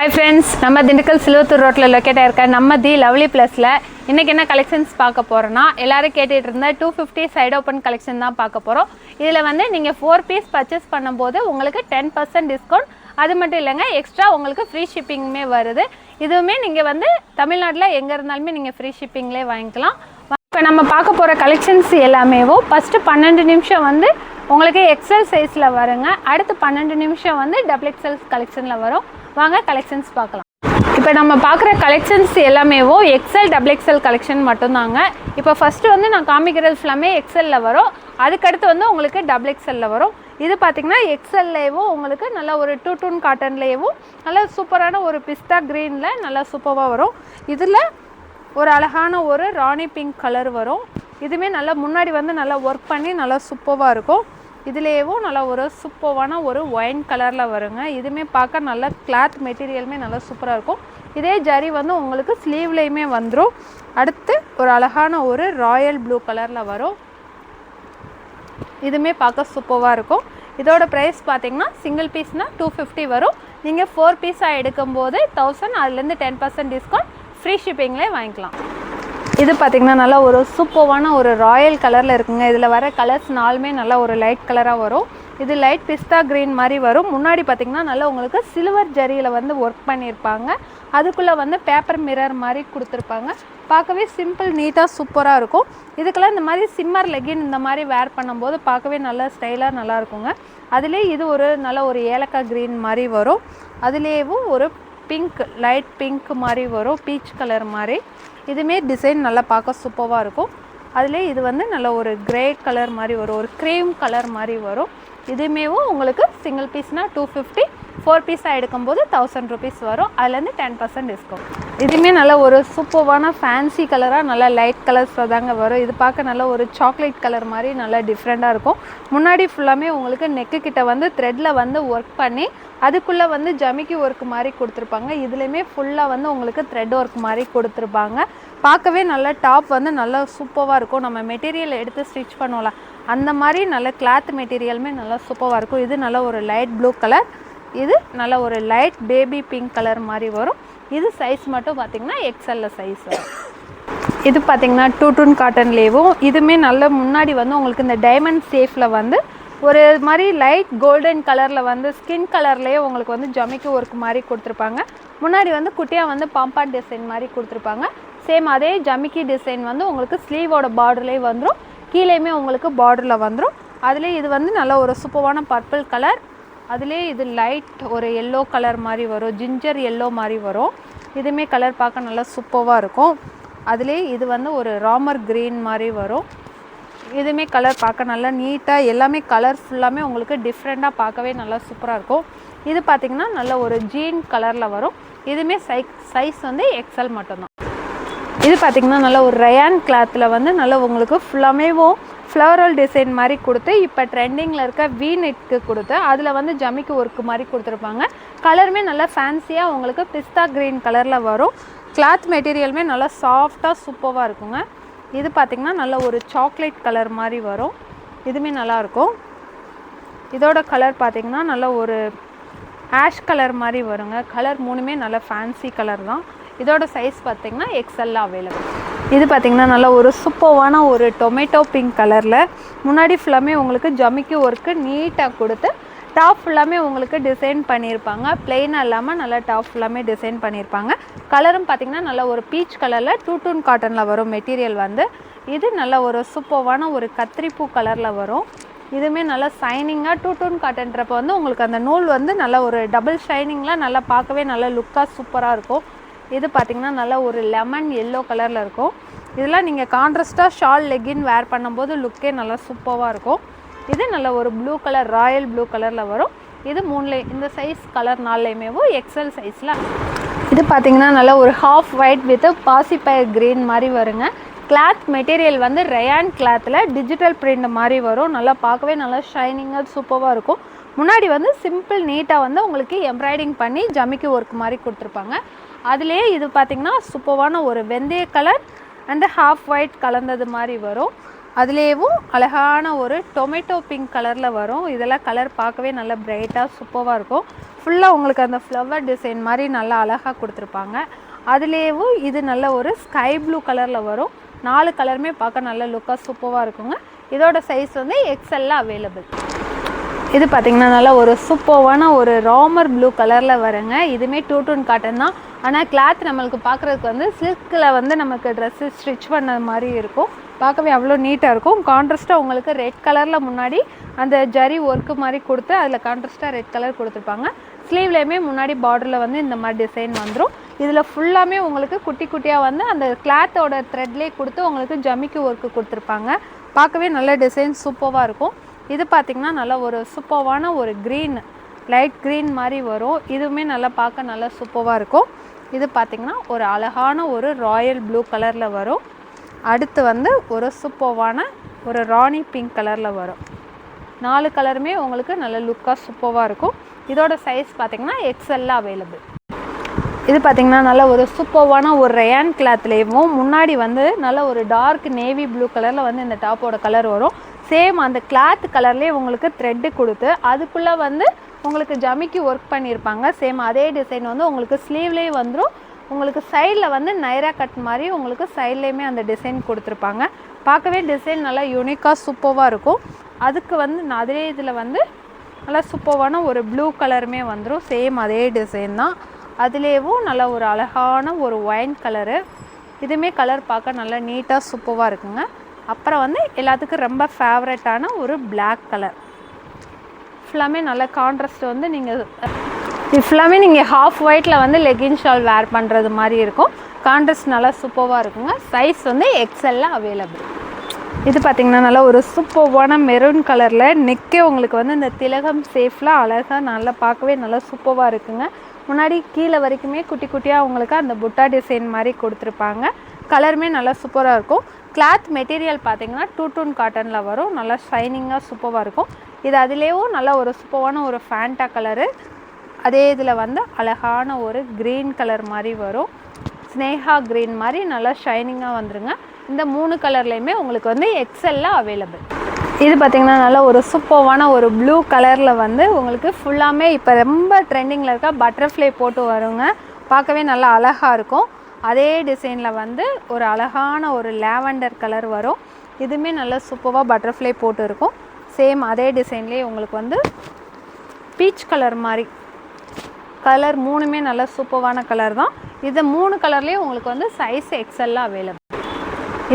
Hi friends நம்ம திண்டுக்கல் சிலுவத்தூர் ரோட்டில் locate ஆயிருக்க நம்ம தி லவ்லி ப்ளஸில் இன்றைக்கி என்ன கலெக்ஷன்ஸ் பார்க்க போகிறோன்னா எல்லோரும் கேட்டுகிட்டு இருந்தால் two fifty side open collection தான் பார்க்க போகிறோம் இதில் வந்து நீங்கள் ஃபோர் பீஸ் பர்ச்சேஸ் பண்ணும்போது உங்களுக்கு டென் பர்சன்ட் டிஸ்கவுண்ட் அது மட்டும் இல்லைங்க எக்ஸ்ட்ரா உங்களுக்கு ஃப்ரீ ஷிப்பிங்குமே வருது. இதுவுமே நீங்கள் வந்து தமிழ்நாட்டில் எங்கே இருந்தாலுமே நீங்கள் ஃப்ரீ ஷிப்பிங்லேயே வாங்கிக்கலாம். இப்போ நம்ம பார்க்க போகிற கலெக்ஷன்ஸ் எல்லாமேவோ ஃபஸ்ட்டு பன்னெண்டு நிமிஷம் வந்து உங்களுக்கு எக்ஸல் சைஸில் வருங்க. அடுத்து பன்னெண்டு நிமிஷம் வந்து டபுள் எக்ஸல் கலெக்ஷனில் வரும். வாங்க கலெக்ஷன்ஸ் பார்க்கலாம். இப்போ நம்ம பார்க்குற கலெக்ஷன்ஸ் எல்லாமேவோ எக்ஸல் டபுள் எக்ஸல் கலெக்ஷன் மட்டும்தாங்க. இப்போ ஃபஸ்ட்டு வந்து நான் காமிக்கிறது ஃபுல்லாமே எக்ஸலில் வரும். அதுக்கடுத்து வந்து உங்களுக்கு டபுள் எக்ஸலில் வரும். இது பார்த்திங்கன்னா எக்ஸல்லேயும் உங்களுக்கு நல்லா ஒரு டூ டூன் காட்டன்லேயும் நல்லா சூப்பரான ஒரு பிஸ்தா க்ரீனில் நல்லா சூப்பராக வரும். இதில் ஒரு அழகான ஒரு ராணி பிங்க் கலர் வரும். இதுவுமே நல்லா முன்னாடி வந்து நல்லா ஒர்க் பண்ணி நல்லா சூப்பராக இருக்கும். இதுலேயும் நல்லா ஒரு சூப்பரான ஒரு ஒயின் கலரில் வருங்க. இதுவுமே பார்க்க நல்லா கிளாத் மெட்டீரியலுமே நல்லா சூப்பராக இருக்கும். இதே ஜரி வந்து உங்களுக்கு ஸ்லீவ்லேயுமே வந்துடும் அடுத்து ஒரு அழகான ஒரு ராயல் ப்ளூ கலரில் வரும். இதுவுமே பார்க்க சூப்பராக இருக்கும். இதோட ப்ரைஸ் பார்த்தீங்கன்னா சிங்கிள் பீஸ்னால் டூ ஃபிஃப்டி வரும். நீங்கள் ஃபோர் பீஸாக எடுக்கும்போது தௌசண்ட் அதுலேருந்து டென் பர்சன்ட் டிஸ்கவுண்ட் ஃப்ரீ ஷிப்பிங்லேயே வாங்கிக்கலாம். இது பார்த்திங்கன்னா நல்லா ஒரு சூப்பர்வான ஒரு ராயல் கலரில் இருக்குங்க. இதில் வர கலர்ஸ் நாலுமே நல்லா ஒரு லைட் கலராக வரும். இது லைட் பிஸ்தா க்ரீன் மாதிரி வரும். முன்னாடி பார்த்திங்கன்னா நல்லா உங்களுக்கு சில்வர் ஜரியில் வந்து ஒர்க் பண்ணியிருப்பாங்க அதுக்குள்ளே வந்து பேப்பர் மிரர் மாதிரி கொடுத்துருப்பாங்க. பார்க்கவே சிம்பிள் நீட்டாக சூப்பராக இருக்கும். இதுக்கெல்லாம் இந்த மாதிரி சிம்மர் லெகின் இந்த மாதிரி வேர் பண்ணும்போது பார்க்கவே நல்ல ஸ்டைலாக நல்லா இருக்குங்க. அதுலேயே இது ஒரு நல்ல ஒரு ஏலக்காய் க்ரீன் மாதிரி வரும். அதுலேயும் ஒரு பிங்க் லைட் பிங்க் மாதிரி வரும் பீச் கலர் மாதிரி. இதுவுமே டிசைன் நல்லா பார்க்க சூப்பராக இருக்கும். அதிலே இது வந்து நல்ல ஒரு கிரே கலர் மாதிரி வரும் ஒரு க்ரீம் கலர் மாதிரி வரும். இதுமேவும் உங்களுக்கு சிங்கிள் பீஸ்னால் டூ ஃபிஃப்டி ஃபோர் பீஸாக எடுக்கும்போது தௌசண்ட் ருபீஸ் வரும். அதுலேருந்து டென் பர்சன்ட் டிஸ்கவுண்ட் இதுவுமே நல்ல ஒரு சூப்பர்வான ஃபேன்சி கலராக நல்லா லைட் கலர்ஸில் தாங்க வரும். இது பார்க்க நல்ல ஒரு சாக்லேட் கலர் மாதிரி நல்லா டிஃப்ரெண்ட்டாக இருக்கும். முன்னாடி ஃபுல்லாமே உங்களுக்கு நெக்கு கிட்ட வந்து த்ரெட்டில் வந்து ஒர்க் பண்ணி அதுக்குள்ளே வந்து ஜமிக்கி ஒர்க் மாதிரி கொடுத்துருப்பாங்க. இதுலேயுமே ஃபுல்லாக வந்து உங்களுக்கு த்ரெட் ஒர்க் மாதிரி கொடுத்துருப்பாங்க. பார்க்கவே நல்ல டாப் வந்து நல்லா சூப்பராக இருக்கும். நம்ம மெட்டீரியல் எடுத்து ஸ்டிச் பண்ணுவோம்ல அந்த மாதிரி நல்ல கிளாத் மெட்டீரியலுமே நல்லா சூப்பராக இருக்கும். இது நல்ல ஒரு லைட் ப்ளூ கலர் இது நல்ல ஒரு லைட் பேபி பிங்க் கலர் மாதிரி வரும். இது சைஸ் மட்டும் பார்த்திங்கன்னா எக்ஸல்ல சைஸ் வரும். இது பார்த்திங்கன்னா டூ டூன் காட்டன்லேயும் இதுவுமே நல்ல முன்னாடி வந்து உங்களுக்கு இந்த டைமண்ட் சேஃபில் வந்து ஒரு மாதிரி லைட் கோல்டன் கலரில் வந்து ஸ்கின் கலர்லேயே உங்களுக்கு வந்து ஜமிக்கு ஒர்க் மாதிரி கொடுத்துருப்பாங்க. முன்னாடி வந்து குட்டியாக வந்து பாம்பாட் டிசைன் மாதிரி கொடுத்துருப்பாங்க. சேம் அதே ஜமிக்கி டிசைன் வந்து உங்களுக்கு ஸ்லீவோட பார்டர்லேயே வந்துடும் கீழேயுமே உங்களுக்கு பார்டரில் வந்துடும் அதிலே இது வந்து நல்ல ஒரு சூப்பரான பர்பிள் கலர் அதிலே இது லைட் ஒரு எல்லோ கலர் மாதிரி வரும். ஜிஞ்சர் எல்லோ மாதிரி வரும். இதுவுமே கலர் பார்க்க நல்லா சூப்பராக இருக்கும். அதுலேயே இது வந்து ஒரு ராமர் க்ரீன் மாதிரி வரும். இதுவுமே கலர் பார்க்க நல்லா நீட்டாக எல்லாமே கலர் ஃபுல்லாமே உங்களுக்கு டிஃப்ரெண்ட்டாக பார்க்கவே நல்லா சூப்பராக இருக்கும். இது பார்த்திங்கன்னா நல்ல ஒரு ஜீன் கலரில் வரும். இதுவுமே சை சைஸ் வந்து எக்ஸல் மட்டும்தான். இது பார்த்திங்கன்னா நல்ல ஒரு ரயான் கிளாத்தில் வந்து நல்ல உங்களுக்கு ஃபுல்லாமேவும் ஃப்ளவரல் டிசைன் மாதிரி கொடுத்து இப்போ ட்ரெண்டிங்கில் இருக்க வி நெட்க்கு கொடுத்து அதில் வந்து ஜமிக்கு ஒர்க்கு மாதிரி கொடுத்துருப்பாங்க. கலருமே நல்லா ஃபேன்சியாக உங்களுக்கு பிஸ்தா க்ரீன் கலரில் வரும். கிளாத் மெட்டீரியலுமே நல்லா சாஃப்டாக சூப்பராக இருக்குங்க. இது பார்த்திங்கன்னா நல்ல ஒரு சாக்லேட் கலர் மாதிரி வரும். இதுவுமே நல்லாயிருக்கும் இதோட கலர் பார்த்திங்கன்னா நல்ல ஒரு ஆஷ் கலர் மாதிரி வருங்க. கலர் மூணுமே நல்ல ஃபேன்சி கலர் தான். இதோட சைஸ் பார்த்திங்கன்னா எக்ஸல்ல அவைலபிள் இது பார்த்திங்கன்னா நல்லா ஒரு சூப்பர்வான ஒரு டொமேட்டோ பிங்க் கலரில் முன்னாடி ஃபுல்லாமே உங்களுக்கு ஜமிக்கி ஒர்க்கு நீட்டாக கொடுத்து டாப் ஃபுல்லாமே உங்களுக்கு டிசைன் பண்ணியிருப்பாங்க. பிளெயினாக இல்லாமல் நல்லா டாப் ஃபுல்லாமே டிசைன் பண்ணியிருப்பாங்க. கலரும் பார்த்திங்கன்னா நல்ல ஒரு பீச் கலரில் டூ டூன் காட்டனில் வரும் மெட்டீரியல் வந்து. இது நல்ல ஒரு சூப்பர்வான ஒரு கத்திரிப்பூ கலரில் வரும். இதுவுமே நல்லா ஷைனிங்காக டூ டூன் காட்டன்றப்போ வந்து உங்களுக்கு அந்த நூல் வந்து நல்ல ஒரு டபுள் ஷைனிங்லாம் நல்லா பார்க்கவே நல்ல லுக்காக சூப்பராக இருக்கும். இது பார்த்திங்கன்னா நல்லா ஒரு லெமன் எல்லோ கலரில் இருக்கும். இதெல்லாம் நீங்கள் கான்ட்ரஸ்ட்டாக ஷால் லெகின் வேர் பண்ணும்போது லுக்கே நல்லா சூப்பராக இருக்கும். இது நல்ல ஒரு ப்ளூ கலர் ராயல் ப்ளூ கலரில் வரும். இது மூணுல இந்த சைஸ் கலர் நாலுலேயுமேவும் எக்ஸல் சைஸில் இது பார்த்திங்கன்னா நல்லா ஒரு ஹாஃப் ஒயிட் வித் பாசிப்பயர் க்ரீன் மாதிரி வருங்க. கிளாத் மெட்டீரியல் வந்து ரயான் கிளாத்தில் டிஜிட்டல் பிரிண்ட் மாதிரி வரும். நல்லா பார்க்கவே நல்லா ஷைனிங்காக சூப்பராக இருக்கும். முன்னாடி வந்து சிம்பிள் நீட்டாக வந்து உங்களுக்கு எம்ப்ராய்டிங் பண்ணி ஜமிக்கி ஒர்க் மாதிரி கொடுத்துருப்பாங்க. அதுலேயே இது பார்த்திங்கன்னா சூப்பர்வான ஒரு வெந்தய கலர் அண்டு ஹாஃப் ஒயிட் கலந்தது மாதிரி வரும். அதுலேயும் அழகான ஒரு டொமேட்டோ பிங்க் கலரில் வரும். இதெல்லாம் கலர் பார்க்கவே நல்லா பிரைட்டாக சூப்பராக இருக்கும். ஃபுல்லாக உங்களுக்கு அந்த ஃப்ளவர் டிசைன் மாதிரி நல்லா அழகாக கொடுத்துருப்பாங்க. அதுலேயும் இது நல்ல ஒரு ஸ்கை ப்ளூ கலரில் வரும். நாலு கலருமே பார்க்க நல்ல லுக்காக சூப்பராக இருக்குங்க. இதோட சைஸ் வந்து எக்ஸ்எல்ல அவைலபிள் இது பார்த்திங்கன்னா நல்லா ஒரு சூப்பர்வான ஒரு ராமர் ப்ளூ கலரில் வருங்க. இதுவுமே டூ டூன் காட்டன் தான். ஆனால் கிளாத் நம்மளுக்கு பார்க்குறதுக்கு வந்து சில்கில் வந்து நமக்கு ட்ரெஸ்ஸு ஸ்டிச் பண்ண மாதிரி இருக்கும். பார்க்கவே அவ்வளோ நீட்டாக இருக்கும். கான்ட்ராஸ்ட்டாக உங்களுக்கு ரெட் கலரில் முன்னாடி அந்த ஜரி ஒர்க்கு மாதிரி கொடுத்து அதில் கான்ட்ராஸ்ட்டாக ரெட் கலர் கொடுத்துருப்பாங்க. ஸ்லீவ்லேயுமே முன்னாடி பார்டரில் வந்து இந்த மாதிரி டிசைன் வந்துடும் இதில் ஃபுல்லாமே உங்களுக்கு குட்டி குட்டியாக வந்து அந்த கிளாத்தோட த்ரெட்லேயே கொடுத்து உங்களுக்கு ஜமிக்கு ஒர்க்கு கொடுத்துருப்பாங்க. பார்க்கவே நல்ல டிசைன் சூப்பராக இருக்கும். இது பார்த்திங்கன்னா நல்லா ஒரு சூப்பர்வான ஒரு க்ரீன் லைட் க்ரீன் மாதிரி வரும். இதுவுமே நல்லா பார்க்க நல்லா சூப்பராக இருக்கும். இது பார்த்திங்கன்னா ஒரு அழகான ஒரு ராயல் ப்ளூ கலரில் வரும். அடுத்து வந்து ஒரு சூப்பர்வான ஒரு ராணி பிங்க் கலரில் வரும். நாலு கலருமே உங்களுக்கு நல்ல லுக்காக சூப்பராக இருக்கும். இதோட சைஸ் பார்த்திங்கன்னா எக்ஸ்எல்ல அவைலபிள் இது பார்த்திங்கன்னா நல்ல ஒரு சூப்பர்வான ஒரு ரயான் கிளாத்லேயும் முன்னாடி வந்து நல்ல ஒரு டார்க் நேவி ப்ளூ கலரில் வந்து இந்த டாப்போட கலர் வரும். சேம் அந்த கிளாத் கலர்லேயே உங்களுக்கு த்ரெட்டு கொடுத்து அதுக்குள்ளே வந்து உங்களுக்கு ஜமிக்கு ஒர்க் பண்ணியிருப்பாங்க. சேம் அதே டிசைன் வந்து உங்களுக்கு ஸ்லீவ்லேயே வந்துடும் உங்களுக்கு சைடில் வந்து நைரா கட் மாதிரி உங்களுக்கு சைட்லேயுமே அந்த டிசைன் கொடுத்துருப்பாங்க. பார்க்கவே டிசைன் நல்லா யூனிக்காக சூப்பராக இருக்கும். அதுக்கு வந்து நான் அதே இதில் வந்து நல்லா சூப்பரான ஒரு ப்ளூ கலருமே வந்துடும் சேம் அதே டிசைன் தான். அதுலேயும் நல்ல ஒரு அழகான ஒரு ஒயின் கலரு இதுவுமே கலர் பார்க்க நல்லா நீட்டாக சூப்பராக இருக்குங்க. அப்புறம் வந்து எல்லாத்துக்கும் ரொம்ப ஃபேவரட்டான ஒரு பிளாக் கலர் ஃபுல்லாமே நல்ல கான்ட்ராஸ்ட் வந்து நீங்கள் இது ஃபுல்லாமே நீங்கள் ஹாஃப் ஒயிட்டில் வந்து லெகின் ஷால் வேர் பண்ணுறது மாதிரி இருக்கும். கான்ட்ராஸ்ட் நல்லா சூப்பராக இருக்குங்க. சைஸ் வந்து எக்ஸ்எல்ல அவைலபிள் இது பார்த்திங்கன்னா நல்லா ஒரு சூப்பர்வான மெரூன் கலரில் நெக்கே உங்களுக்கு வந்து இந்த திலகம் சேஃபில் அழகாக நல்லா பார்க்கவே நல்லா சூப்பராக இருக்குங்க. முன்னாடி கீழே வரைக்குமே குட்டி குட்டியாக உங்களுக்கு அந்த புட்டா டிசைன் மாதிரி கொடுத்துருப்பாங்க. கலருமே நல்லா சூப்பராக இருக்கும். கிளாத் மெட்டீரியல் பார்த்தீங்கன்னா டூ டூன் காட்டனில் வரும். நல்லா ஷைனிங்காக சூப்பராக இருக்கும். இது அதுலேயும் நல்ல ஒரு சூப்பரான ஒரு ஃபேண்டா கலரு அதே இதில் வந்து அழகான ஒரு க்ரீன் கலர் மாதிரி வரும். ஸ்னேஹா க்ரீன் மாதிரி நல்லா ஷைனிங்காக வந்துருங்க. இந்த மூணு கலர்லேயுமே உங்களுக்கு வந்து எக்ஸல்ல அவைலபிள் இது பார்த்திங்கன்னா நல்ல ஒரு சூப்பர்வான ஒரு ப்ளூ கலரில் வந்து உங்களுக்கு ஃபுல்லாமே இப்போ ரொம்ப ட்ரெண்டிங்கில் இருக்க பட்டர்ஃப்ளை போட்டு வருங்க. பார்க்கவே நல்லா அழகாக இருக்கும். அதே டிசைனில் வந்து ஒரு அழகான ஒரு லேவண்டர் கலர் வரும். இதுவுமே நல்லா சூப்பராக பட்டர்ஃப்ளை போட்டு இருக்கும் சேம் அதே டிசைன்லேயே உங்களுக்கு வந்து பீச் கலர் மாதிரி. கலர் மூணுமே நல்ல சூப்பரான கலர் தான். இது மூணு கலர்லேயும் உங்களுக்கு வந்து சைஸ் எக்ஸல்லாம் அவைலபிள்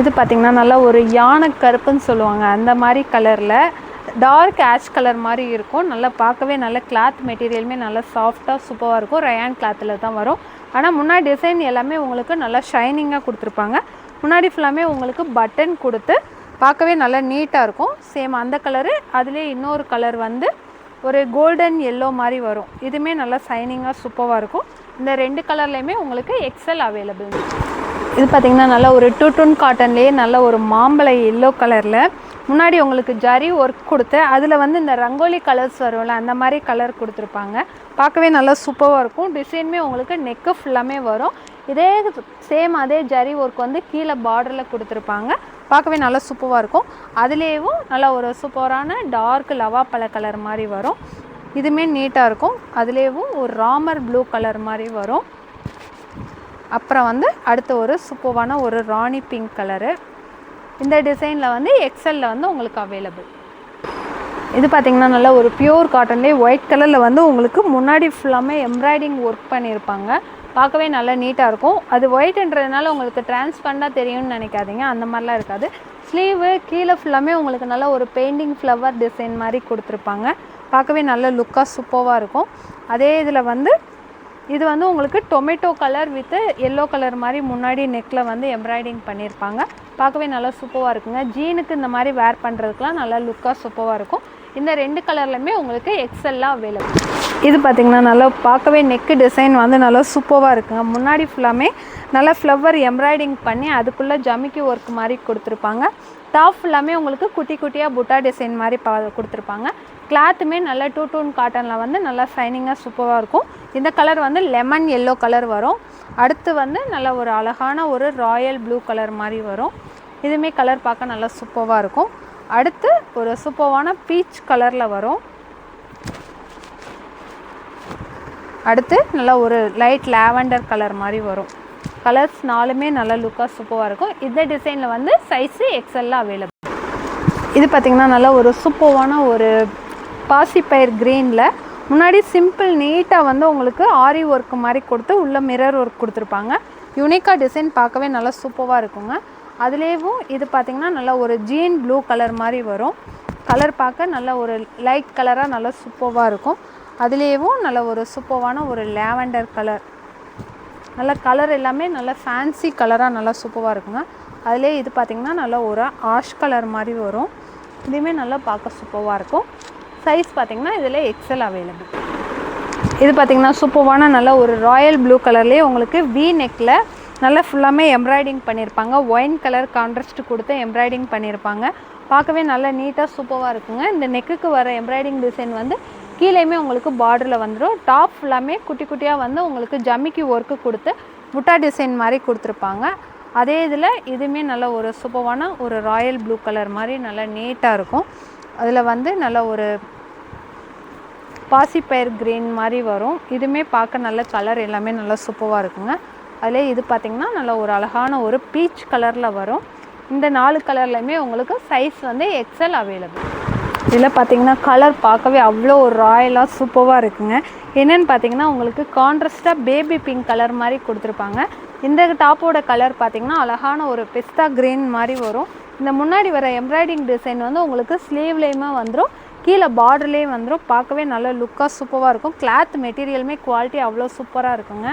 இது பார்த்திங்கன்னா நல்லா ஒரு யானை கருப்புன்னு சொல்லுவாங்க. அந்த மாதிரி கலரில் டார்க் ஆஷ் கலர் மாதிரி இருக்கும். நல்லா பார்க்கவே நல்ல கிளாத் மெட்டீரியலுமே நல்லா சாஃப்டாக சூப்பராக இருக்கும். ரயான் கிளாத்தில் தான் வரும். ஆனால் முன்னாடி டிசைன் எல்லாமே உங்களுக்கு நல்லா ஷைனிங்காக கொடுத்துருப்பாங்க. முன்னாடி ஃபுல்லாமே உங்களுக்கு பட்டன் கொடுத்து பார்க்கவே நல்லா நீட்டாக இருக்கும். சேம் அந்த கலரு அதுலேயே இன்னொரு கலர் வந்து ஒரு கோல்டன் எல்லோ மாதிரி வரும். இதுவுமே நல்லா ஷைனிங்காக சூப்பராக இருக்கும். இந்த ரெண்டு கலர்லேயுமே உங்களுக்கு எக்ஸல் அவைலபிள் இது பார்த்திங்கன்னா நல்ல ஒரு டூ டூன் காட்டன்லேயே நல்ல ஒரு மாம்பழ எல்லோ கலரில் முன்னாடி உங்களுக்கு ஜரி ஒர்க் கொடுத்தேன். அதில் வந்து இந்த ரங்கோலி கலர்ஸ் வரும்ல அந்த மாதிரி கலர் கொடுத்துருப்பாங்க. பார்க்கவே நல்லா சூப்பராக இருக்கும். டிசைனுமே உங்களுக்கு நெக்கு ஃபுல்லாமே வரும். இதே சேம் அதே ஜரி ஒர்க் வந்து கீழே பார்டரில் கொடுத்துருப்பாங்க. பார்க்கவே நல்லா சூப்பராக இருக்கும். அதுலேயும் நல்லா ஒரு சூப்பரான டார்க் லவா பழ கலர் மாதிரி வரும். இதுவுமே நீட்டாக இருக்கும். அதுலேயும் ஒரு ராமர் ப்ளூ கலர் மாதிரி வரும். அப்புறம் வந்து அடுத்து ஒரு சூப்பரான ஒரு ராணி பிங்க் கலரு இந்த டிசைனில் வந்து எக்ஸலில் வந்து உங்களுக்கு அவைலபிள் இது பார்த்திங்கன்னா நல்ல ஒரு பியூர் காட்டன்லேயே ஒயிட் கலரில் வந்து உங்களுக்கு முன்னாடி ஃபுல்லாமே எம்ப்ராய்டிங் ஒர்க் பண்ணியிருப்பாங்க பார்க்கவே நல்லா நீட்டாக இருக்கும். அது ஒயிட்ன்றதுனால உங்களுக்கு டிரான்ஸ்பரண்டாக தெரியும்னு நினைக்காதீங்க. அந்த மாதிரிலாம் இருக்காது. ஸ்லீவு கீழே ஃபுல்லாமே உங்களுக்கு நல்லா ஒரு பெயிண்டிங் ஃப்ளவர் டிசைன் மாதிரி கொடுத்துருப்பாங்க. பார்க்கவே நல்ல லுக்காக சூப்பராக இருக்கும். அதே இதில் வந்து இது வந்து உங்களுக்கு tomato colour with yellow colour மாதிரி முன்னாடி நெக்கில் வந்து எம்ப்ராய்டிங் பண்ணியிருப்பாங்க பார்க்கவே நல்லா சூப்பராக இருக்குங்க. ஜீனுக்கு இந்த மாதிரி வேர் பண்ணுறதுக்குலாம் நல்லா லுக்காக சூப்பராக இருக்கும். இந்த ரெண்டு கலர்லையுமே உங்களுக்கு எக்ஸல்லாம் அவைலபிள் இது பார்த்திங்கன்னா நல்லா பார்க்கவே நெக்கு டிசைன் வந்து நல்லா சூப்பராக இருக்குங்க. முன்னாடி ஃபுல்லாமே நல்லா ஃப்ளவர் எம்ப்ராய்டிங் பண்ணி அதுக்குள்ளே ஜமிக்கி ஒர்க் மாதிரி கொடுத்துருப்பாங்க. டாப் ஃபுல்லாமே உங்களுக்கு குட்டி குட்டியாக புட்டா டிசைன் மாதிரி பா கொடுத்துருப்பாங்க. கிளாத்துமே நல்ல டூ டூன் காட்டனில் வந்து நல்லா ஷைனிங்காக சூப்பராக இருக்கும். இந்த கலர் வந்து லெமன் எல்லோ கலர் வரும். அடுத்து வந்து நல்ல ஒரு அழகான ஒரு ராயல் ப்ளூ கலர் மாதிரி வரும். இதுவுமே கலர் பார்க்க நல்லா சூப்பராக இருக்கும். அடுத்து ஒரு சூப்பரான பீச் கலரில் வரும். அடுத்து நல்லா ஒரு லைட் லாவெண்டர் கலர் மாதிரி வரும். கலர்ஸ் நாலுமே நல்ல லுக்காக சூப்பராக இருக்கும். இந்த டிசைனில் வந்து சைஸு எக்ஸலில் அவைலபிள் இது பார்த்திங்கன்னா நல்லா ஒரு சூப்பரான ஒரு பாசிப்பயிர் க்ரீனில். முன்னாடி சிம்பிள் நீட்டாக வந்து உங்களுக்கு ஆரி ஒர்க் மாதிரி கொடுத்து உள்ள மிரர் ஒர்க் கொடுத்துருப்பாங்க. யூனிக்காக டிசைன் பார்க்கவே நல்லா சூப்பராக இருக்குங்க. அதுலேயும் இது பார்த்திங்கன்னா நல்லா ஒரு ஜீன் ப்ளூ கலர் மாதிரி வரும். கலர் பார்க்க நல்ல ஒரு லைட் கலராக நல்லா சூப்பராக இருக்கும். அதுலேயும் நல்ல ஒரு சூப்பரான ஒரு லேவெண்டர் கலர் நல்ல கலர் எல்லாமே நல்லா ஃபேன்சி கலராக நல்லா சூப்பராக இருக்குங்க. அதிலே இது பார்த்திங்கன்னா நல்லா ஒரு ஆஷ் கலர் மாதிரி வரும். இதுவுமே நல்லா பார்க்க சூப்பராக இருக்கும். சைஸ் பார்த்திங்கன்னா இதில் எக்ஸல் அவைலபிள் இது பார்த்திங்கன்னா சூப்பரான நல்ல ஒரு ராயல் ப்ளூ கலர்லேயே உங்களுக்கு வி நெக்கில் நல்லா ஃபுல்லாமே எம்ப்ராய்டிங் பண்ணியிருப்பாங்க ஒயின் கலர் கான்ட்ராஸ்ட் கொடுத்து எம்ப்ராய்டிங் பண்ணியிருப்பாங்க பார்க்கவே நல்லா நீட்டாக சூப்பராக இருக்குங்க. இந்த நெக்குக்கு வர எம்ப்ராய்டிங் டிசைன் வந்து கீழேயுமே உங்களுக்கு பார்டரில் வந்துடும் டாப் ஃபுல்லாமே குட்டி குட்டியாக வந்து உங்களுக்கு ஜம்மிக்கு ஒர்க்கு கொடுத்து முட்டா டிசைன் மாதிரி கொடுத்துருப்பாங்க. அதே இதில் இதுவுமே நல்ல ஒரு சூப்பரான ஒரு ராயல் ப்ளூ கலர் மாதிரி நல்லா நீட்டாக இருக்கும். அதில் வந்து நல்ல ஒரு பாசிப்பயிர் க்ரீன் மாதிரி வரும். இதுவுமே பார்க்க நல்ல கலர் எல்லாமே நல்லா சூப்பராக இருக்குங்க. அதில் இது பார்த்திங்கன்னா நல்ல ஒரு அழகான ஒரு பீச் கலரில் வரும். இந்த நாலு கலர்லையுமே உங்களுக்கு சைஸ் வந்து எக்ஸல் அவைலபிள் இதில் பார்த்தீங்கன்னா கலர் பார்க்கவே அவ்வளோ ஒரு ராயலாக சூப்பராக இருக்குங்க. என்னென்னு பார்த்தீங்கன்னா உங்களுக்கு கான்ட்ராஸ்ட்டாக பேபி பிங்க் கலர் மாதிரி கொடுத்துருப்பாங்க. இந்த டாப்போட கலர் பார்த்தீங்கன்னா அழகான ஒரு பிஸ்தா கிரீன் மாதிரி வரும். இந்த முன்னாடி வர எம்ப்ராய்டிங் டிசைன் வந்து உங்களுக்கு ஸ்லீவ்லேயுமே வந்துடும் கீழே பார்டர்லேயே வந்துடும் பார்க்கவே நல்ல லுக்காக சூப்பராக இருக்கும். கிளாத் மெட்டீரியலுமே குவாலிட்டி அவ்வளோ சூப்பராக இருக்குங்க.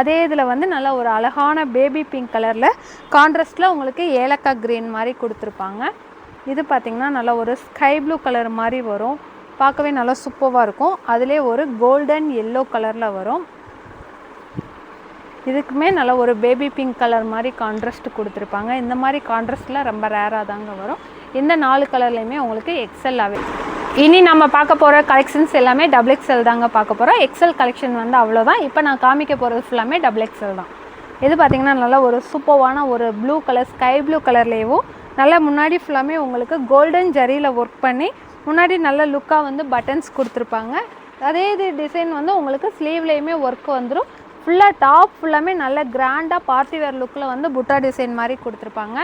அதே இதில் வந்து நல்ல ஒரு அழகான பேபி பிங்க் கலரில் கான்ட்ராஸ்ட்டில் உங்களுக்கு ஏலக்காய் க்ரீன் மாதிரி கொடுத்துருப்பாங்க. இது பார்த்திங்கன்னா நல்லா ஒரு ஸ்கை ப்ளூ கலர் மாதிரி வரும். பார்க்கவே நல்லா சூப்பராக இருக்கும். அதிலே ஒரு கோல்டன் எல்லோ கலரில் வரும். இதுக்குமே நல்லா ஒரு பேபி பிங்க் கலர் மாதிரி கான்ட்ராஸ்ட் கொடுத்துருப்பாங்க. இந்த மாதிரி கான்ட்ராஸ்டில் ரொம்ப ரேராக தாங்க வரும். இந்த நாலு கலர்லையுமே உங்களுக்கு எக்ஸல்லாகவே இனி நம்ம பார்க்க போகிற கலெக்ஷன்ஸ் எல்லாமே டபுள் எக்ஸ்எல் தாங்க பார்க்க போகிறோம் எக்ஸல் கலெக்ஷன் வந்து அவ்வளோதான் இப்போ நான் காமிக்க போகிறது ஃபுல்லாமே டபுள் எக்ஸ்எல் தான். இது பார்த்திங்கன்னா நல்லா ஒரு சூப்பர்வான ஒரு ப்ளூ கலர் ஸ்கை ப்ளூ கலர்லேயும் நல்லா முன்னாடி ஃபுல்லாமே உங்களுக்கு கோல்டன் ஜரியில் ஒர்க் பண்ணி முன்னாடி நல்ல லுக்காக வந்து பட்டன்ஸ் கொடுத்துருப்பாங்க. அதே இது டிசைன் வந்து உங்களுக்கு ஸ்லீவ்லேயுமே ஒர்க் வந்துடும் ஃபுல்லாக டாப் ஃபுல்லாமே நல்ல கிராண்டாக பார்ட்டி வேர் லுக்கில் வந்து புட்டா டிசைன் மாதிரி கொடுத்துருப்பாங்க.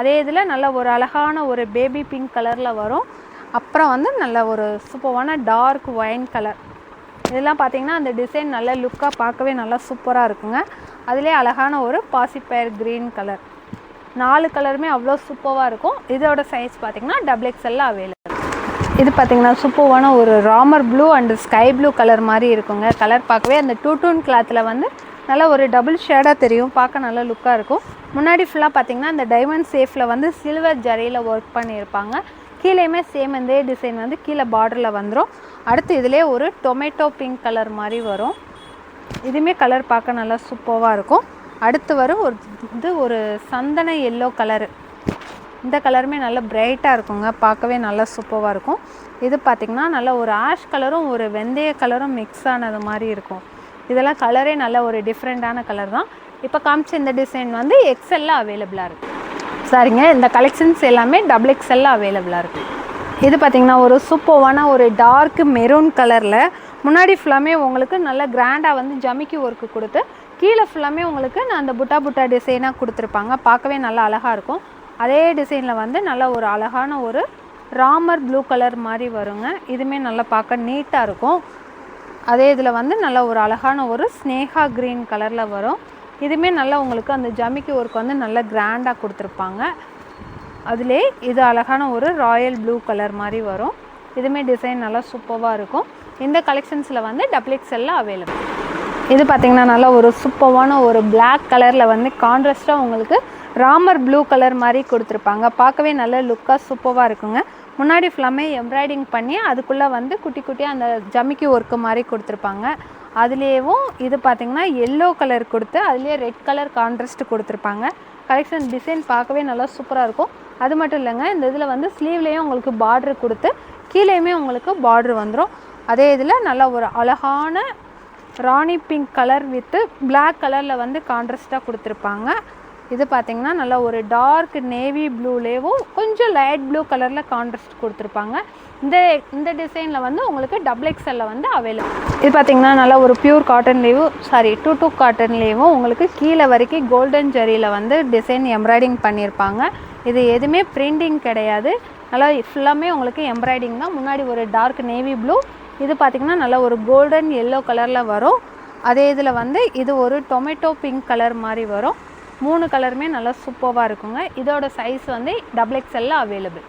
அதே இதில் நல்ல ஒரு அழகான ஒரு பேபி பிங்க் கலரில் வரும். அப்புறம் வந்து நல்ல ஒரு சூப்பரான டார்க் ஒயின் கலர் இதெல்லாம் பார்த்திங்கன்னா அந்த டிசைன் நல்ல லுக்காக பார்க்கவே நல்லா சூப்பராக இருக்குங்க. அதிலே அழகான ஒரு பாசிப்பயர் க்ரீன் கலர் நாலு கலருமே அவ்வளோ சூப்பராக இருக்கும். இதோட சைஸ் பார்த்தீங்கன்னா டபுள் எக்ஸ்எல்லாம் அவைலபிள் இது பார்த்திங்கன்னா சூப்பரான ஒரு Ramar blue and sky blue colour மாதிரி இருக்குங்க. கலர் பார்க்கவே அந்த டூ டூன் கிளாத்தில் வந்து நல்லா ஒரு டபுள் ஷேடாக தெரியும். பார்க்க நல்லா லுக்காக இருக்கும். முன்னாடி ஃபுல்லாக பார்த்திங்கன்னா இந்த டைமண்ட் சேஃபில் வந்து சில்வர் ஜரியில் ஒர்க் பண்ணியிருப்பாங்க. கீழேயுமே சேம் இதே டிசைன் வந்து கீழே பார்டரில் வந்துடும் அடுத்து இதிலே ஒரு டொமேட்டோ பிங்க் கலர் மாதிரி வரும். இதுவுமே கலர் பார்க்க நல்லா சூப்பராக இருக்கும். அடுத்து வரும் ஒரு இது ஒரு சந்தன எல்லோ கலரு இந்த கலருமே நல்ல பிரைட்டாக இருக்குங்க. பார்க்கவே நல்லா சூப்பராக இருக்கும். இது பார்த்திங்கன்னா நல்ல ஒரு ஆஷ் கலரும் ஒரு வெந்தய கலரும் மிக்ஸ் ஆனது மாதிரி இருக்கும். இதெல்லாம் கலரே நல்ல ஒரு டிஃப்ரெண்ட்டான கலர் தான். இப்போ காமிச்ச இந்த டிசைன் வந்து எக்ஸல்ல அவைலபிளாக இருக்குது சரிங்க இந்த கலெக்ஷன்ஸ் எல்லாமே டபுள் எக்ஸல்ல அவைலபிளாக இருக்குது இது பார்த்திங்கன்னா ஒரு சூப்பர்வான ஒரு டார்க் மெரூன் கலரில் முன்னாடி ஃபுல்லாமே உங்களுக்கு நல்ல கிராண்டாக வந்து ஜமிக்கி ஒர்க்கு கொடுத்து கீழே ஃபுல்லாமே உங்களுக்கு நான் அந்த புட்டா புட்டா டிசைனாக கொடுத்துருப்பாங்க. பார்க்கவே நல்லா அழகாக இருக்கும். அதே டிசைனில் வந்து நல்லா ஒரு அழகான ஒரு ராமர் ப்ளூ கலர் மாதிரி வருங்க. இதுவுமே நல்லா பார்க்க நீட்டாக இருக்கும். அதே இதில் வந்து நல்லா ஒரு அழகான ஒரு ஸ்னேகா க்ரீன் கலரில் வரும். இதுவுமே நல்லா உங்களுக்கு அந்த ஜமிக்கி ஒர்க் வந்து நல்லா கிராண்டாக கொடுத்துருப்பாங்க. அதிலே இது அழகான ஒரு ராயல் ப்ளூ கலர் மாதிரி வரும். இதுவுமே டிசைன் நல்லா சூப்பராக இருக்கும். இந்த கலெக்ஷன்ஸில் வந்து டபுள் எல்லாம் அவைலபிள் இது பார்த்திங்கன்னா நல்லா ஒரு சூப்பரான ஒரு பிளாக் கலரில் வந்து கான்ட்ராஸ்ட்டாக உங்களுக்கு ராமர் ப்ளூ கலர் மாதிரி கொடுத்துருப்பாங்க. பார்க்கவே நல்ல லுக்காக சூப்பராக இருக்குங்க. முன்னாடி ஃபுல்லாமே எம்ப்ராய்டிங் பண்ணி அதுக்குள்ளே வந்து குட்டி குட்டியாக அந்த ஜமிக்கி ஒர்க்கு மாதிரி கொடுத்துருப்பாங்க. அதுலேயும் இது பார்த்திங்கன்னா எல்லோ கலர் கொடுத்து அதுலேயே ரெட் கலர் கான்ட்ராஸ்ட் கொடுத்துருப்பாங்க. கலெக்ஷன் டிசைன் பார்க்கவே நல்லா சூப்பராக இருக்கும். அது மட்டும் இல்லைங்க இந்த இதில் வந்து ஸ்லீவ்லேயும் உங்களுக்கு பார்ட்ரு கொடுத்து கீழேயுமே உங்களுக்கு பார்ட்ரு வந்துடும் அதே இதில் நல்லா ஒரு அழகான rani pink colour with black கலரில் வந்து கான்ட்ராஸ்ட்டாக கொடுத்துருப்பாங்க. இது பார்த்திங்கன்னா நல்லா ஒரு டார்க் நேவி ப்ளூலேவும் கொஞ்சம் லைட் ப்ளூ கலரில் கான்ட்ராஸ்ட் கொடுத்துருப்பாங்க. இந்த இந்த டிசைனில் வந்து உங்களுக்கு டபுள் எக்ஸலில் வந்து அவைலபிள் இது பார்த்தீங்கன்னா நல்லா ஒரு பியூர் காட்டன்லேயும் சாரி டூ டூ காட்டன்லேயும் உங்களுக்கு கீழே வரைக்கும் கோல்டன் ஜரியில் வந்து டிசைன் எம்ப்ராய்டிங் பண்ணியிருப்பாங்க இது எதுவுமே பிரிண்டிங் கிடையாது. நல்லா ஃபுல்லாமே உங்களுக்கு எம்ப்ராய்டிங் தான். முன்னாடி ஒரு டார்க் நேவி ப்ளூ இது பார்த்திங்கன்னா நல்லா ஒரு கோல்டன் எல்லோ கலரில் வரும். அதே இதில் வந்து இது ஒரு டொமேட்டோ பிங்க் கலர் மாதிரி வரும். மூணு கலருமே நல்லா சூப்பராக இருக்குங்க. இதோட சைஸ் வந்து டபுள் எக்ஸ்எல்ல அவைலபிள்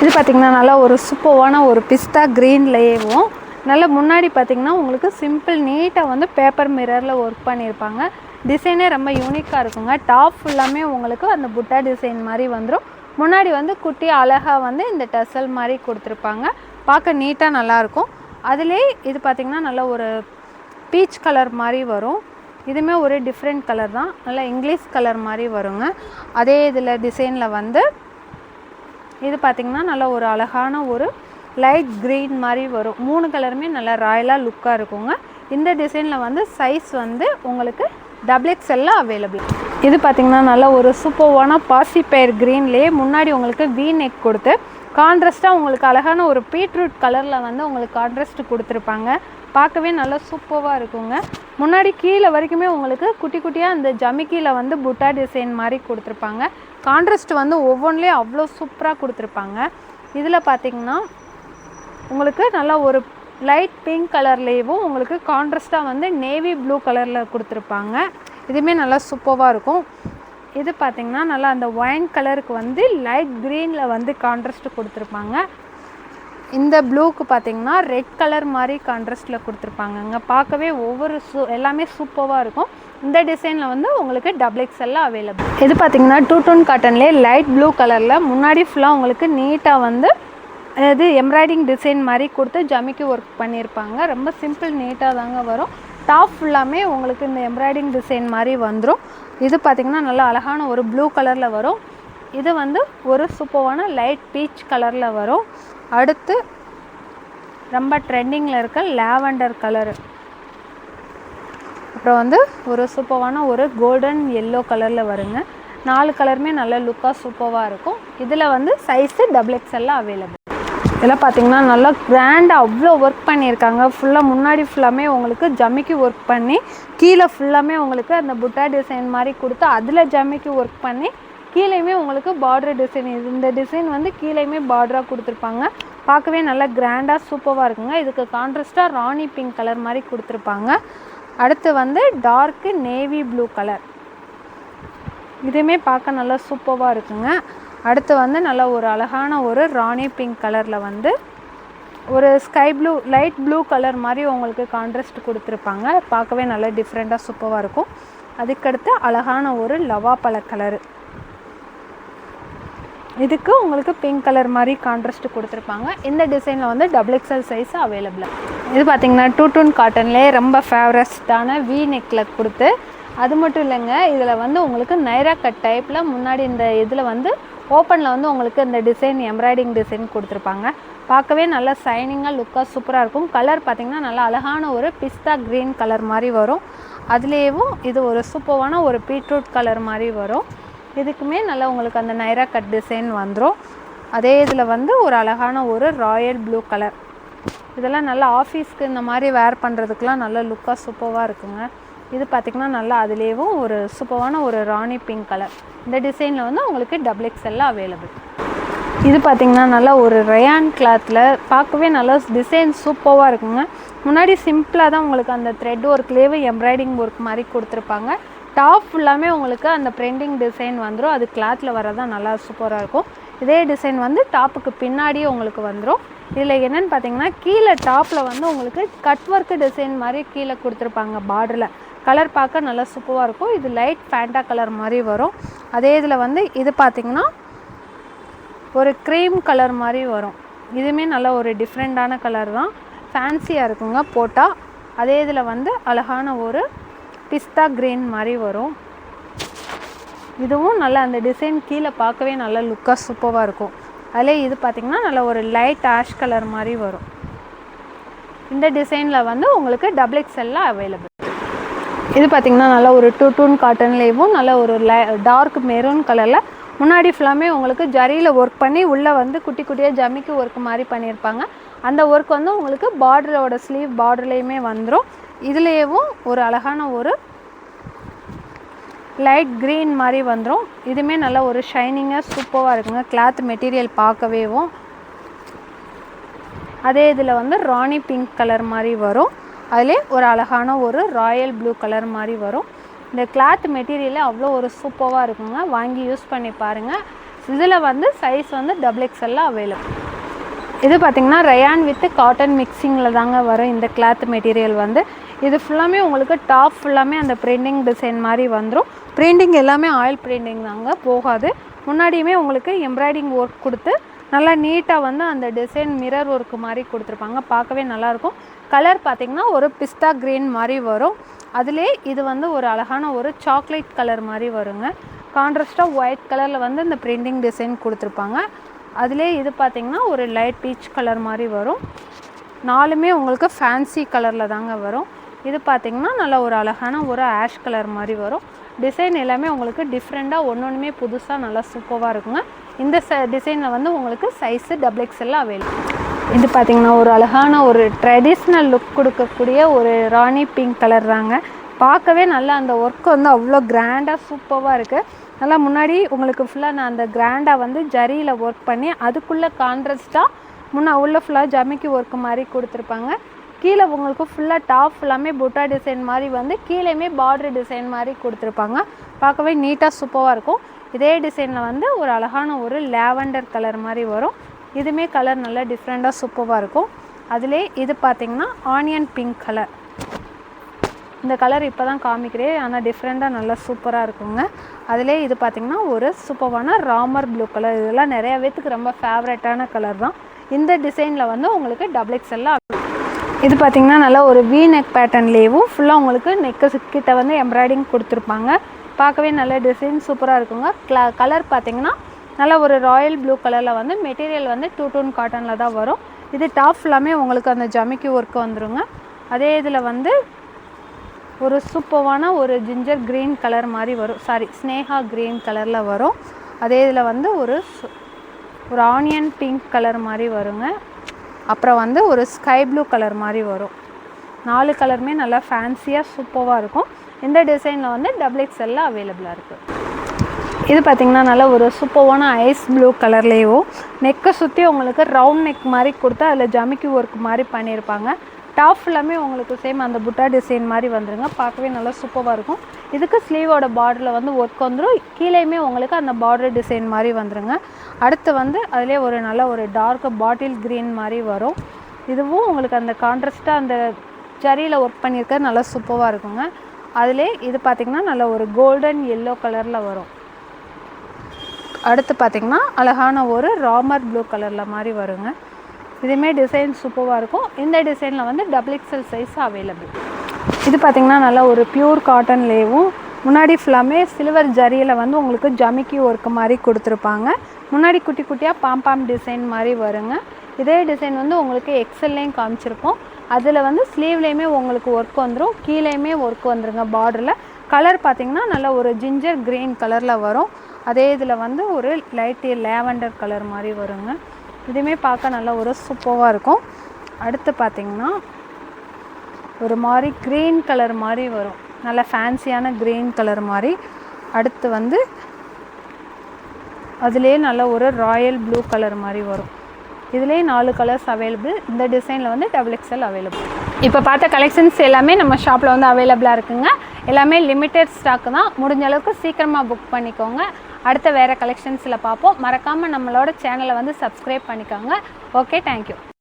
இது பார்த்திங்கன்னா நல்லா ஒரு சூப்பரான ஒரு பிஸ்தா க்ரீன்லேயும் நல்லா முன்னாடி பார்த்திங்கன்னா உங்களுக்கு சிம்பிள் நீட்டாக வந்து பேப்பர் மிரரில் ஒர்க் பண்ணியிருப்பாங்க டிசைனே ரொம்ப யூனிக்காக இருக்குங்க. டாப் ஃபுல்லாமே உங்களுக்கு அந்த புட்டா டிசைன் மாதிரி வந்துடும் முன்னாடி வந்து குட்டி அழகாக வந்து இந்த டசல் மாதிரி கொடுத்துருப்பாங்க. பார்க்க நீட்டாக நல்லாயிருக்கும். அதிலே இது பார்த்திங்கன்னா நல்ல ஒரு பீச் கலர் மாதிரி வரும். இதுவுமே ஒரு டிஃப்ரெண்ட் கலர் தான். நல்லா இங்கிலீஷ் கலர் மாதிரி வருங்க. அதே இதில் டிசைனில் வந்து இது பார்த்திங்கன்னா நல்ல ஒரு அழகான ஒரு லைட் க்ரீன் மாதிரி வரும். மூணு கலருமே நல்லா ராயலாக லுக்காக இருக்குங்க. இந்த டிசைனில் வந்து சைஸ் வந்து உங்களுக்கு டபுள் எக்ஸ்எல்ல அவைலபிள் இது பார்த்திங்கன்னா நல்ல ஒரு சூப்பர்வான பாசிப்பயர் க்ரீன்லேயே முன்னாடி உங்களுக்கு வி நெக் கொடுத்து கான்ட்ராஸ்ட்டாக உங்களுக்கு அழகான ஒரு பீட்ரூட் கலரில் வந்து உங்களுக்கு கான்ட்ராஸ்ட் கொடுத்துருப்பாங்க. பார்க்கவே நல்லா சூப்பராக இருக்குங்க. முன்னாடி கீழே வரைக்குமே உங்களுக்கு குட்டி குட்டியாக அந்த ஜமிக்கியில் வந்து புட்டா டிசைன் மாதிரி கொடுத்துருப்பாங்க. கான்ட்ராஸ்ட் வந்து ஒவ்வொன்றிலையும் அவ்வளோ சூப்பராக கொடுத்துருப்பாங்க. இதில் பார்த்திங்கன்னா உங்களுக்கு நல்லா ஒரு லைட் பிங்க் கலர்லேயும் உங்களுக்கு கான்ட்ராஸ்ட்டாக வந்து நேவி ப்ளூ கலரில் கொடுத்துருப்பாங்க. இதுவுமே நல்லா சூப்பராக இருக்கும். இது பார்த்திங்கன்னா நல்லா அந்த ஒயின் கலருக்கு வந்து லைட் க்ரீனில் வந்து கான்ட்ராஸ்ட் கொடுத்துருப்பாங்க. இந்த ப்ளூக்கு பார்த்தீங்கன்னா ரெட் கலர் மாதிரி கான்ட்ராஸ்ட்டில் கொடுத்துருப்பாங்கங்க பார்க்கவே ஒவ்வொரு சூ எல்லாமே சூப்பராக இருக்கும். இந்த டிசைனில் வந்து உங்களுக்கு டபுள் எக்ஸ்எல்லாம் அவைலபிள் இது பார்த்தீங்கன்னா டூ டூன் காட்டன்லேயே லைட் ப்ளூ கலரில் முன்னாடி ஃபுல்லாக உங்களுக்கு நீட்டாக வந்து இது எம்ப்ராய்டிங் டிசைன் மாதிரி கொடுத்து ஜமிக்கி ஒர்க் பண்ணியிருப்பாங்க ரொம்ப சிம்பிள் நீட்டாக தாங்க வரும். டாப் ஃபுல்லாமே உங்களுக்கு இந்த எம்ப்ராய்டிங் டிசைன் மாதிரி வந்துடும் இது பார்த்திங்கன்னா நல்லா அழகான ஒரு ப்ளூ கலரில் வரும். இது வந்து ஒரு சூப்பரான லைட் பீச் கலரில் வரும். அடுத்து ரொம்ப ட்ரெண்டிங்கில் இருக்க லாவெண்டர் கலரு அப்புறம் வந்து ஒரு சூப்பரான ஒரு கோல்டன் எல்லோ கலரில் வருங்க. நாலு கலருமே நல்ல லுக்காக சூப்பராக இருக்கும். இதில் வந்து சைஸு டபுள் எக்ஸ்எல்லாம் அவைலபிள் இதெல்லாம் பார்த்தீங்கன்னா நல்லா கிராண்டாக அவ்வளோ ஒர்க் பண்ணியிருக்காங்க. ஃபுல்லாக முன்னாடி ஃபுல்லாமே உங்களுக்கு ஜமிக்கி ஒர்க் பண்ணி கீழே ஃபுல்லாமே உங்களுக்கு அந்த புட்டா டிசைன் மாதிரி கொடுத்து அதில் ஜமிக்கி ஒர்க் பண்ணி கீழேயுமே உங்களுக்கு பார்டர் டிசைன் இந்த டிசைன் வந்து கீழேயுமே பார்டராக கொடுத்துருப்பாங்க. பார்க்கவே நல்லா கிராண்டாக சூப்பராக இருக்குங்க. இதுக்கு கான்ட்ராஸ்ட்டாக ராணி பிங்க் கலர் மாதிரி கொடுத்துருப்பாங்க. அடுத்து வந்து டார்க்கு நேவி ப்ளூ கலர் இதுவுமே பார்க்க நல்லா சூப்பராக இருக்குங்க. அடுத்து வந்து நல்லா ஒரு அழகான ஒரு ராணி பிங்க் கலரில் வந்து ஒரு sky blue light blue colour மாதிரி உங்களுக்கு கான்ட்ராஸ்ட் கொடுத்துருப்பாங்க. பார்க்கவே நல்லா டிஃப்ரெண்ட்டாக சூப்பராக இருக்கும். அதுக்கடுத்து அழகான ஒரு லவா பழ கலரு இதுக்கு உங்களுக்கு பிங்க் கலர் மாதிரி கான்ட்ராஸ்ட் கொடுத்துருப்பாங்க. இந்த டிசைனில் வந்து டபுள் எக்ஸல் சைஸ் அவைலபிளாக இது பார்த்திங்கன்னா டூ டூன் காட்டன்லேயே ரொம்ப ஃபேவரஸ்டான வி நெக்கில் கொடுத்து அது மட்டும் இல்லைங்க இதில் வந்து உங்களுக்கு நைரா கட் டைப்பில் முன்னாடி இந்த இதில் வந்து ஓப்பனில் வந்து உங்களுக்கு இந்த டிசைன் எம்ப்ராய்டிங் டிசைன் கொடுத்துருப்பாங்க. பார்க்கவே நல்லா சைனிங்காக லுக்காக சூப்பராக இருக்கும். கலர் பார்த்திங்கன்னா நல்லா அழகான ஒரு பிஸ்தா க்ரீன் கலர் மாதிரி வரும். அதுலேயும் இது ஒரு சூப்பரான ஒரு பீட்ரூட் கலர் மாதிரி வரும். இதுக்குமே நல்லா உங்களுக்கு அந்த நைரா கட் டிசைன் வந்துடும் அதே இதில் வந்து ஒரு அழகான ஒரு ராயல் ப்ளூ கலர் இதெல்லாம் நல்லா ஆஃபீஸ்க்கு இந்த மாதிரி வேர் பண்ணுறதுக்குலாம் நல்ல லுக்காக சூப்பராக இருக்குங்க. இது பார்த்திங்கன்னா நல்லா அதுலேயும் ஒரு சூப்பரான ஒரு ராணி பிங்க் கலர் இந்த டிசைனில் வந்து உங்களுக்கு டபுள் எக்ஸ்எல்லாம் அவைலபிள் இது பார்த்திங்கன்னா நல்லா ஒரு ரயான் கிளாத்தில் பார்க்கவே நல்லா டிசைன் சூப்பராக இருக்குங்க. முன்னாடி சிம்பிளாக தான் உங்களுக்கு அந்த த்ரெட் ஒர்க்லேயே எம்ப்ராய்டிங் ஒர்க் மாதிரி கொடுத்துருப்பாங்க. டாப் ஃபுல்லாமே உங்களுக்கு அந்த பிரிண்டிங் டிசைன் வந்துடும் அது கிளாத்தில் வரதான் நல்லா சூப்பராக இருக்கும். இதே டிசைன் வந்து டாப்புக்கு பின்னாடியே உங்களுக்கு வந்துடும் இதில் என்னென்னு பார்த்தீங்கன்னா கீழே டாப்பில் வந்து உங்களுக்கு கட் ஒர்க்கு டிசைன் மாதிரி கீழே கொடுத்துருப்பாங்க பார்டரில் கலர் பார்க்க நல்லா சூப்பராக இருக்கும். இது லைட் ஃபேண்டா கலர் மாதிரி வரும். அதே இதில் வந்து இது பார்த்திங்கன்னா ஒரு க்ரீம் கலர் மாதிரி வரும். இதுவுமே நல்ல ஒரு டிஃப்ரெண்ட்டான கலர் தான். ஃபேன்சியாக இருக்குங்க போட்டால் அதே இதில் வந்து அழகான ஒரு பிஸ்தா க்ரீன் மாதிரி வரும். இதுவும் நல்லா அந்த டிசைன் கீழே பார்க்கவே நல்ல லுக்காக சூப்பராக இருக்கும். அதிலே இது பார்த்திங்கன்னா நல்ல ஒரு லைட் ஆஷ் கலர் மாதிரி வரும். இந்த டிசைனில் வந்து உங்களுக்கு டபுள் எக்ஸ்எல்லாம் அவைலபிள் இது பார்த்திங்கன்னா நல்லா ஒரு டூ டூன் காட்டன்லேயும் நல்ல ஒரு டார்க் மெரூன் கலரில் முன்னாடி ஃபுல்லாமே உங்களுக்கு ஜரியில் ஒர்க் பண்ணி உள்ளே வந்து குட்டி குட்டியாக ஜமிக்கு ஒர்க் மாதிரி பண்ணியிருப்பாங்க. அந்த ஒர்க் வந்து உங்களுக்கு பார்டரோட ஸ்லீவ் பார்டர்லேயுமே வந்துடும் இதுலேயும் ஒரு அழகான ஒரு லைட் க்ரீன் மாதிரி வந்துடும் இதுவுமே நல்லா ஒரு ஷைனிங்காக சூப்பராக இருக்குங்க. கிளாத் மெட்டீரியல் பார்க்கவேவும். அதே இதில் வந்து ராணி பிங்க் கலர் மாதிரி வரும். அதிலே ஒரு அழகான ஒரு ராயல் ப்ளூ கலர் மாதிரி வரும். இந்த கிளாத் மெட்டீரியலே அவ்வளோ ஒரு சூப்பராக இருக்குங்க. வாங்கி யூஸ் பண்ணி பாருங்கள் இதில் வந்து சைஸ் வந்து டபுள் எக்ஸ்எல்லாம் அவைலபிள் இது பார்த்திங்கன்னா ரயான் வித் காட்டன் மிக்சிங்கில் தாங்க வரும் இந்த கிளாத் மெட்டீரியல் வந்து. இது ஃபுல்லாமே உங்களுக்கு டாப் ஃபுல்லாமே அந்த பிரிண்டிங் டிசைன் மாதிரி வந்துடும் பிரிண்டிங் எல்லாமே ஆயில் பிரிண்டிங் தாங்க போகாது. முன்னாடியுமே உங்களுக்கு எம்ப்ராய்டிங் ஒர்க் கொடுத்து நல்லா நீட்டாக வந்து அந்த டிசைன் மிரர் ஒர்க் மாதிரி கொடுத்துருப்பாங்க. பார்க்கவே நல்லாயிருக்கும் கலர் பார்த்திங்கன்னா ஒரு பிஸ்தா க்ரீன் மாதிரி வரும். அதிலே இது வந்து ஒரு அழகான ஒரு சாக்லேட் கலர் மாதிரி வருங்க. கான்ட்ராஸ்ட்டாக ஒயிட் கலரில் வந்து இந்த பிரிண்டிங் டிசைன் கொடுத்துருப்பாங்க. அதிலே இது பார்த்திங்கன்னா ஒரு லைட் பீச் கலர் மாதிரி வரும். நாலுமே உங்களுக்கு ஃபேன்சி கலரில் தாங்க வரும். இது பார்த்திங்கன்னா நல்ல ஒரு அழகான ஒரு ஆஷ் கலர் மாதிரி வரும். டிசைன் எல்லாமே உங்களுக்கு டிஃப்ரெண்ட்டாக ஒன்று ஒன்றுமே புதுசாக நல்லா சூப்பராக இருக்குங்க. இந்த ச டிசைனில் வந்து உங்களுக்கு சைஸு டபுள் எக்ஸ்எல்லாம் அவைலபிள் இது பார்த்திங்கன்னா ஒரு அழகான ஒரு ட்ரெடிஷ்னல் லுக் கொடுக்கக்கூடிய ஒரு ராணி பிங்க் கலர் தாங்க. பார்க்கவே நல்லா அந்த ஒர்க் வந்து அவ்வளோ கிராண்டாக சூப்பராக இருக்குது நல்லா முன்னாடி உங்களுக்கு ஃபுல்லாக நான் அந்த கிராண்டாக வந்து ஜரியில் ஒர்க் பண்ணி அதுக்குள்ளே கான்ட்ரஸ்ட்டாக முன்னே உள்ள ஃபுல்லாக ஜமிக்கி ஒர்க் மாதிரி கொடுத்துருப்பாங்க. கீழே உங்களுக்கு ஃபுல்லாக டாப் ஃபுல்லாமே புட்டா டிசைன் மாதிரி வந்து கீழேயுமே பார்டர் டிசைன் மாதிரி கொடுத்துருப்பாங்க. பார்க்கவே நீட்டாக சூப்பராக இருக்கும். இதே டிசைனில் வந்து ஒரு அழகான ஒரு லேவண்டர் கலர் மாதிரி வரும். இதுவுமே கலர் நல்லா டிஃப்ரெண்ட்டாக சூப்பராக இருக்கும். அதிலே இது பார்த்திங்கன்னா ஆனியன் பிங்க் கலர் இந்த கலர் இப்போ தான் காமிக்கிறேன் ஆனால் டிஃப்ரெண்ட்டாக நல்லா சூப்பராக இருக்குங்க. அதிலே இது பார்த்திங்கன்னா ஒரு சூப்பரான ராமர் ப்ளூ கலர் இதெல்லாம் நிறைய பேத்துக்கு ரொம்ப ஃபேவரட்டான கலர் தான். இந்த டிசைனில் வந்து உங்களுக்கு டபுள் எக்ஸ்எல்லாம் இது பார்த்திங்கன்னா நல்லா ஒரு வி நெக் பேட்டர்ன்லேயும் ஃபுல்லாக உங்களுக்கு நெக்கு கிட்ட வந்து எம்ப்ராய்டிங் கொடுத்துருப்பாங்க. பார்க்கவே நல்ல டிசைன் சூப்பராக இருக்குங்க. க்ள கலர் பார்த்திங்கன்னா நல்ல ஒரு ராயல் ப்ளூ கலரில் வந்து மெட்டீரியல் வந்து டூ டூன் காட்டனில் தான் வரும். இது டாப் ஃபுல்லாமே உங்களுக்கு அந்த ஜமிக்கி ஒர்க் வந்துருங்க. அதே இதில் வந்து ஒரு சூப்பர்வான ஒரு ஜிஞ்சர் க்ரீன் கலர் மாதிரி வரும். சாரி ஸ்னேகா க்ரீன் கலரில் வரும். அதே இதில் வந்து ஒரு ஒரு ஆனியன் பிங்க் கலர் மாதிரி வருங்க. அப்புறம் வந்து ஒரு ஸ்கை ப்ளூ கலர் மாதிரி வரும். நாலு கலருமே நல்லா ஃபேன்சியாக சூப்பராக இருக்கும். இந்த டிசைனில் வந்து டபுள் எக்ஸ்எல்லாம் அவைலபிளாக இருக்குது இது பார்த்திங்கன்னா நல்ல ஒரு சூப்பர்வான ஐஸ் ப்ளூ கலர்லேயும் நெக்கை சுற்றி உங்களுக்கு ரவுண்ட் நெக் மாதிரி கொடுத்து அதில் ஜமிக்கி ஒர்க் மாதிரி பண்ணியிருப்பாங்க. டாப் ஃபுல்லாமே உங்களுக்கு சேம் அந்த புட்டா டிசைன் மாதிரி வந்துருங்க. பார்க்கவே நல்லா சூப்பராக இருக்கும். இதுக்கு ஸ்லீவோட பார்டரில் வந்து ஒர்க் வந்துடும் கீழேயுமே உங்களுக்கு அந்த பார்டர் டிசைன் மாதிரி வந்துருங்க. அடுத்து வந்து அதிலே ஒரு நல்ல ஒரு டார்க் பாட்டில் க்ரீன் மாதிரி வரும். இதுவும் உங்களுக்கு அந்த கான்ட்ராஸ்ட்டாக அந்த ஜரியில் ஒர்க் பண்ணியிருக்க நல்லா சூப்பராக இருக்குங்க. அதிலே இது பார்த்திங்கன்னா நல்ல ஒரு கோல்டன் எல்லோ கலரில் வரும். அடுத்து பார்த்திங்கன்னா அழகான ஒரு ராமர் ப்ளூ கலரில் மாதிரி வருங்க. இதுவுமே டிசைன் சூப்பராக இருக்கும். இந்த டிசைனில் வந்து டபுள் எக்ஸல் சைஸ் அவைலபிள் இது பார்த்திங்கன்னா நல்லா ஒரு பியூர் காட்டன்லேயும் முன்னாடி ஃபுல்லாமே சில்வர் ஜரியில் வந்து உங்களுக்கு ஜமிக்கி ஒர்க் மாதிரி கொடுத்துருப்பாங்க. முன்னாடி குட்டி குட்டியாக பாம்பாம் டிசைன் மாதிரி வருங்க. இதே டிசைன் வந்து உங்களுக்கு எக்ஸல்லையும் காமிச்சிருப்போம். அதில் வந்து ஸ்லீவ்லேயுமே உங்களுக்கு ஒர்க் வந்துடும் கீழேயுமே ஒர்க் வந்துருங்க பார்டரில் கலர் பார்த்திங்கன்னா நல்லா ஒரு ஜிஞ்சர் க்ரீன் கலரில் வரும். அதே இதில் வந்து ஒரு லைட்டு லேவண்டர் கலர் மாதிரி வருங்க. இதுவுமே பார்க்க நல்லா ஒரு சூப்பராக இருக்கும். அடுத்து பார்த்திங்கன்னா ஒரு மாதிரி க்ரீன் கலர் மாதிரி வரும். நல்ல ஃபேன்சியான க்ரீன் கலர் மாதிரி. அடுத்து வந்து அதுலேயே நல்ல ஒரு ராயல் ப்ளூ கலர் மாதிரி வரும். இதுலேயே நாலு கலர்ஸ் அவைலபிள் இந்த டிசைனில் வந்து டபுள் எக்ஸ்எல் அவைலபிள் இப்போ பார்த்த கலெக்ஷன்ஸ் எல்லாமே நம்ம ஷாப்பில் வந்து அவைலபிளாக இருக்குங்க. எல்லாமே லிமிட்டட் ஸ்டாக்கு தான். முடிஞ்ச அளவுக்கு சீக்கிரமாக புக் பண்ணிக்கோங்க. அடுத்த வேறு கலெக்ஷன்ஸில் பார்ப்போம். மறக்காமல் நம்மளோட சேனலை வந்து சப்ஸ்கிரைப் பண்ணிக்கோங்க. Okay thank you